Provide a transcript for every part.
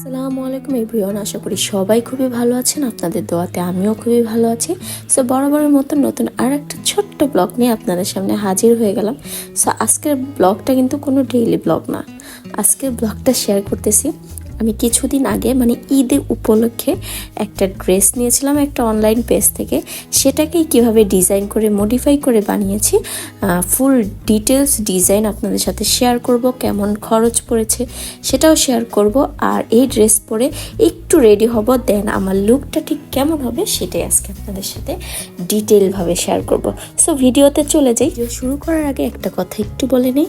আসসালামু আলাইকুম এভরিওয়ান, আশা করি সবাই খুবই ভালো আছেন। আপনাদের দোয়াতে আমিও খুবই ভালো আছি। সো বরাবরের মতো নতুন আর একটা ছোট্ট ব্লগ নিয়ে আপনাদের সামনে হাজির হয়ে গেলাম। সো আজকের ব্লগটা কিন্তু কোনো ডেইলি ব্লগ না। আজকের ব্লগটা শেয়ার করতেছি। আমি কিছুদিন আগে মানে ঈদে উপলক্ষে একটা ড্রেস নিয়েছিলাম একটা অনলাইন পেজ থেকে। সেটাকেই কীভাবে ডিজাইন করে মডিফাই করে বানিয়েছি ফুল ডিটেলস ডিজাইন আপনাদের সাথে শেয়ার করব, কেমন খরচ পড়েছে সেটাও শেয়ার করব। আর এই ড্রেস পরে একটু রেডি হব দেন আমার লুকটা ঠিক কেমন হবে সেটাই আজকে আপনাদের সাথে ডিটেলভাবে শেয়ার করব। সো ভিডিওতে চলে যাই। শুরু করার আগে একটা কথা একটু বলে নিই,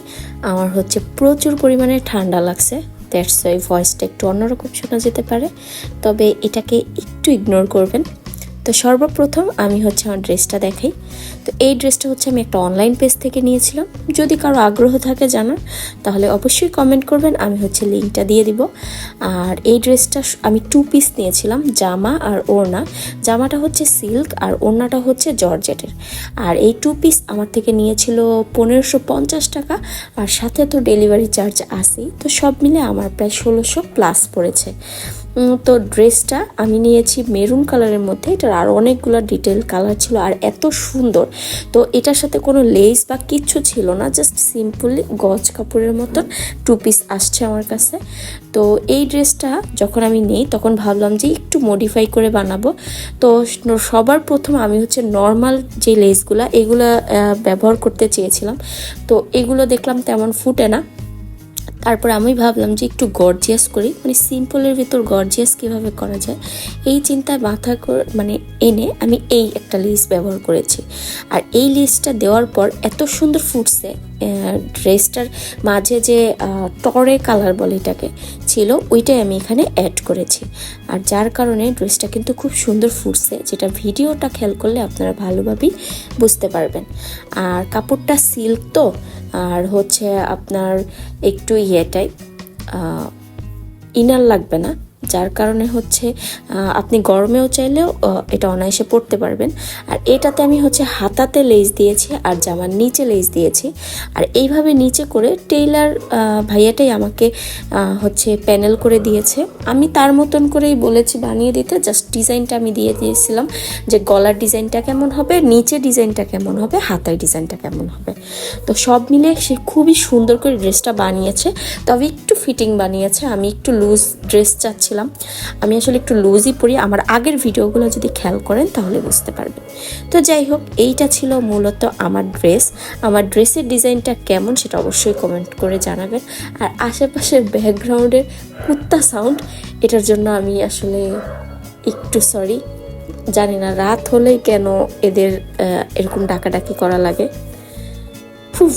আমার হচ্ছে প্রচুর পরিমাণে ঠান্ডা লাগছে। দ্যাটস ওয়াই ভয়েসটা একটু অন্যরকম শোনা যেতে পারে। তবে এটাকে একটু ইগনোর করবেন। তো সর্বপ্রথম আমি হচ্ছে আমার ড্রেসটা দেখাই। তো এই ড্রেসটা হচ্ছে আমি একটা অনলাইন পেজ থেকে নিয়েছিলাম। যদি কারও আগ্রহ থাকে জানার, তাহলে অবশ্যই কমেন্ট করবেন, আমি হচ্ছে লিঙ্কটা দিয়ে দিব। আর এই ড্রেসটা আমি টু পিস নিয়েছিলাম, জামা আর ওড়না। জামাটা হচ্ছে সিল্ক আর ওড়নাটা হচ্ছে জর্জেটের। আর এই টু পিস আমার থেকে নিয়েছিল পনেরোশো পঞ্চাশ টাকা, আর সাথে তো ডেলিভারি চার্জ আসেই তো সব মিলে আমার প্রায় ষোলোশো প্লাস পড়েছে। তো ড্রেসটা আমি নিয়েছি মেরুন কালারের মধ্যে। এটার আর অনেকগুলো ডিটেল কালার ছিল আর এত সুন্দর। তো এটার সাথে কোনো লেস বা কিচ্ছু ছিল না, জাস্ট সিম্পলি গজ কাপড়ের মতন টু পিস আসছে আমার কাছে। তো এই ড্রেসটা যখন আমি নেই, তখন ভাবলাম যে একটু মডিফাই করে বানাবো। তো সবার প্রথম আমি হচ্ছে নর্মাল যে লেসগুলো, এগুলো ব্যবহার করতে চেয়েছিলাম। তো এগুলো দেখলাম তেমন ফুটে না। তারপর আমি ভাবলাম যে একটু গর্জিয়াস করি মানে সিম্পলের ভিতর গর্জিয়াস কীভাবে করা যায়, এই চিন্তায় মাথা কর- মানে এনে আমি এই একটা লিস্ট ব্যবহার করেছি। আর এই লিস্টটা দেওয়ার পর এত সুন্দর ফুটছে ড্রেসটার মাঝে যে টরে কালার বলে এটাকে ছিল, ওইটাই আমি এখানে অ্যাড করেছি। আর যার কারণে ড্রেসটা কিন্তু খুব সুন্দর ফুটছে যেটা ভিডিওটা খেয়াল করলে আপনারা ভালোভাবেই বুঝতে পারবেন। আর কাপড়টা সিল্ক তো আর হচ্ছে আপনার একটু ইয়েটাই ইনার লাগবে না। যার কারণে হচ্ছে আপনি গরমেও চাইলেও এটা অনায়াসে পরতে পারবেন। আর এটাতে আমি হচ্ছে হাতাতে লেস দিয়েছি আর জামার নিচে লেস দিয়েছি। আর এইভাবে নিচে করে টেইলার ভাইয়াটাই আমাকে হচ্ছে প্যানেল করে দিয়েছে। আমি তার মতন করেই বলেছি বানিয়ে দিতে জাস্ট ডিজাইনটা আমি দিয়ে দিয়েছিলাম যে গলার ডিজাইনটা কেমন হবে, নিচে ডিজাইনটা কেমন হবে হাতার ডিজাইনটা কেমন হবে। তো সব মিলে সে খুবই সুন্দর করে ড্রেসটা বানিয়েছে, তবে একটু ফিটিং বানিয়েছে। আমি একটু লুজ ড্রেস চাচ্ছিলাম আমি আসলে একটু লুজই পরি আমার আগের ভিডিওগুলো যদি খেয়াল করেন, তাহলে বুঝতে পারবেন। তো যাই হোক, এইটা ছিল মূলত আমার ড্রেস আমার ড্রেসের ডিজাইনটা কেমন সেটা অবশ্যই কমেন্ট করে জানাবেন। আর আশেপাশের ব্যাকগ্রাউন্ডের কুত্তা সাউন্ড এটার জন্য আমি আসলে একটু সরি জানি না, রাত হলেই কেন এদের এরকম ডাকাডাকি করা লাগে। ফুফ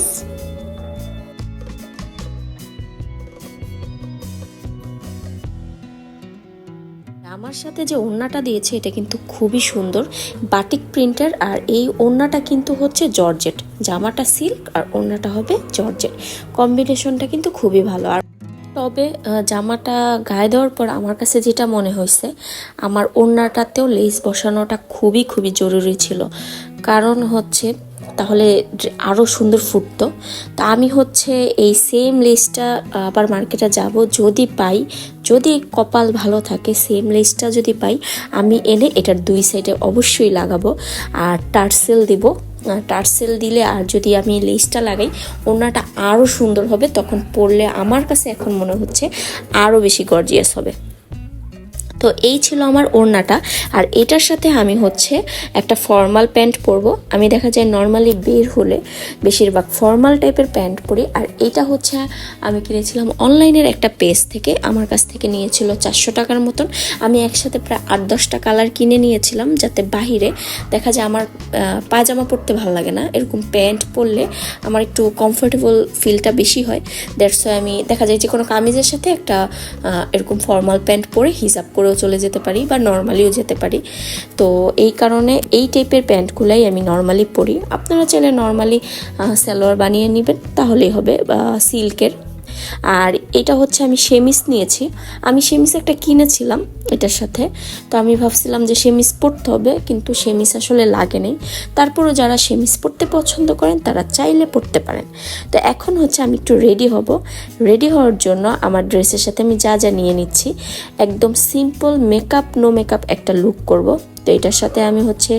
আমার সাথে যে ওড়নাটা দিয়েছে, এটা কিন্তু খুবই সুন্দর। বাটিক প্রিন্টার আর এই ওড়নাটা কিন্তু হচ্ছে জর্জেট। জামাটা সিল্ক আর ওড়নাটা হবে জর্জেট। কম্বিনেশনটা কিন্তু খুবই ভালো। আর তবে জামাটা গায়ে দেওয়ার পর আমার কাছে যেটা মনে হয়েছে, আমার ওড়নাটাতেও লেস বসানোটা খুবই খুবই জরুরি ছিল। কারণ হচ্ছে তাহলে আরও সুন্দর ফুটতো। তা আমি হচ্ছে এই সেম লেসটা আবার মার্কেটে যাব যদি পাই, যদি কপাল ভালো থাকে সেম লেসটা যদি পাই, আমি এনে এটার দুই সাইডে অবশ্যই লাগাবো। আর টার্সেল দিব। টার্সেল দিলে আর যদি আমি লেসটা লাগাই ওনাটা আরও সুন্দর হবে। তখন পরলে আমার কাছে এখন মনে হচ্ছে আরও বেশি গর্জিয়াস হবে। তো এই ছিল আমার ওড়নাটা। আর এটার সাথে আমি হচ্ছে একটা ফর্মাল প্যান্ট পরবো। আমি দেখা যায় নর্মালি বের হলে বেশিরভাগ ফর্মাল টাইপের প্যান্ট পরি। আর এটা হচ্ছে আমি কিনেছিলাম অনলাইনের একটা পেজ থেকে। আমার কাছ থেকে নিয়েছিল চারশো টাকার মতন। আমি একসাথে প্রায় আট দশটা কালার কিনে নিয়েছিলাম যাতে বাহিরে দেখা যায় আমার আহ, পায়জামা পরতে ভালো লাগে না। এরকম প্যান্ট পরলে আমার একটু কমফোর্টেবল ফিলটা বেশি হয়। দ্যাটস আমি দেখা যায় যে কোনো কামিজের সাথে একটা এরকম ফর্মাল প্যান্ট পরে হিসাব করেও চলে যেতে পারি বা নর্মালিও যেতে পারি। তো এই কারণে এই টাইপের প্যান্টগুলাই আমি নর্মালি পরি। আপনারা চাইলে নর্মালি সালোয়ার বানিয়ে নেবেন, তাহলেই হবে, বা সিল্কের আর এটা হচ্ছে আমি সেমিস নিয়েছি। আমি সেমিস একটা কিনেছিলাম এটার সাথে। তো আমি ভাবছিলাম যে সেমিস পরতে হবে, কিন্তু সেমিস আসলে লাগে নেই। তারপরও যারা সেমিস পরতে পছন্দ করেন, তারা চাইলে পরতে পারেন। তো এখন হচ্ছে আমি একটু রেডি হব। রেডি হওয়ার জন্য আমার ড্রেসের সাথে আমি যা যা নিয়ে নিচ্ছি, একদম সিম্পল মেকআপ নো মেকআপ একটা লুক করব। তো এটার সাথে আমি হচ্ছে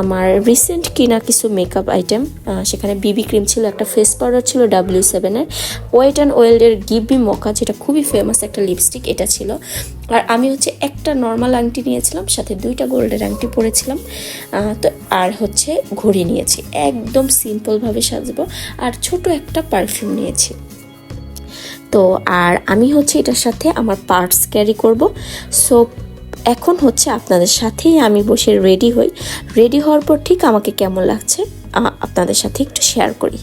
আমার রিসেন্ট কিনা কিছু মেকআপ আইটেম সেখানে বিবি ক্রিম ছিল, একটা ফেস পাউডার ছিল ডাব্লিউ সেভেনের ওয়েট অ্যান্ড ওয়েলের গিবি মকা যেটা খুবই ফেমাস একটা লিপস্টিক এটা ছিল। আর আমি হচ্ছে একটা নর্মাল আংটি নিয়েছিলাম, সাথে দুইটা গোল্ডের আংটি পরেছিলাম তো আর হচ্ছে ঘড়ি নিয়েছি। একদম সিম্পলভাবে সাজবো, আর ছোট একটা পারফিউম নিয়েছি। তো আর আমি হচ্ছে এটার সাথে আমার পার্টস ক্যারি করব। সো এখন হচ্ছে আপনাদের সাথেই আমি বসে রেডি হই। রেডি হওয়ার পর ঠিক আমাকে কেমন লাগছে আপনাদের সাথে একটু শেয়ার করি।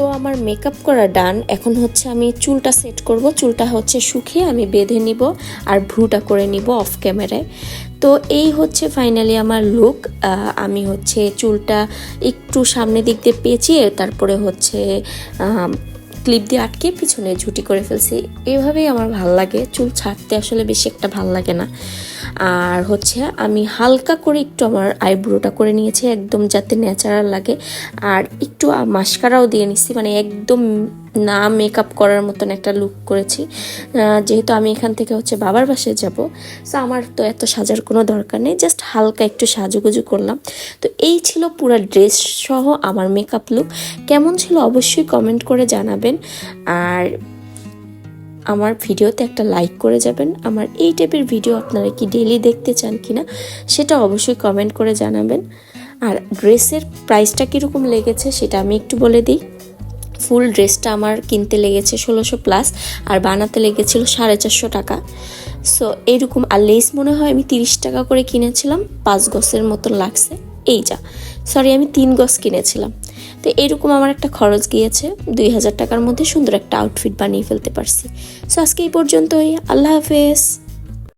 তো আমার মেকআপ করা ডান এখন হচ্ছে আমি চুলটা সেট করব। চুলটা হচ্ছে শুকিয়ে আমি বেঁধে নিব আর ভ্রুটা করে নিব অফ ক্যামেরায় তো এই হচ্ছে ফাইনালি আমার লুক আমি হচ্ছে চুলটা একটু সামনের দিক দিয়ে পেঁচিয়ে তারপরে হচ্ছে ক্লিপ দিয়ে আটকে পিছনে ঝুটি করে ফেলছি। এভাবেই আমার ভালো লাগে। চুল ছাড়তে আসলে বেশি একটা ভালো লাগে না। আর হচ্ছে আমি হালকা করে একটু আমার আইব্রোটা করে নিয়েছি, একদম যাতে ন্যাচারাল লাগে। আর একটু মাস্কারাও দিয়ে নিচ্ছি মানে একদম না মেকআপ করার মতন একটা লুক করেছি। যেহেতু আমি এখান থেকে হচ্ছে বাবার বাসায় যাব সো আমার তো এত সাজার কোনো দরকার নেই জাস্ট হালকা একটু সাজুগুজু করলাম। তো এই ছিল পুরো ড্রেস সহ আমার মেকআপ লুক কেমন ছিল অবশ্যই কমেন্ট করে জানাবেন। আর আমার ভিডিওতে একটা লাইক করে যাবেন। আমার এই টাইপের ভিডিও আপনারা কি ডেলি দেখতে চান কিনা, সেটা অবশ্যই কমেন্ট করে জানাবেন। আর ড্রেসের প্রাইসটা কীরকম লেগেছে, সেটা আমি একটু বলে দিই। ফুল ড্রেসটা আমার কিনতে লেগেছে ষোলোশো প্লাস আর বানাতে লেগেছিল সাড়ে চারশো টাকা। সো এইরকম আর লেস মনে হয় আমি তিরিশ টাকা করে কিনেছিলাম, পাঁচ গসের মতন লাগছে। এই যা। সরি আমি তিন গজ কিনেছিলাম। তো এরকম আমার একটা খরচ গিয়েছে। দুই হাজার টাকার মধ্যে সুন্দর একটা আউটফিট বানিয়ে ফেলতে পারছি। সো আজকে এই পর্যন্তই। আল্লাহ হাফেজ।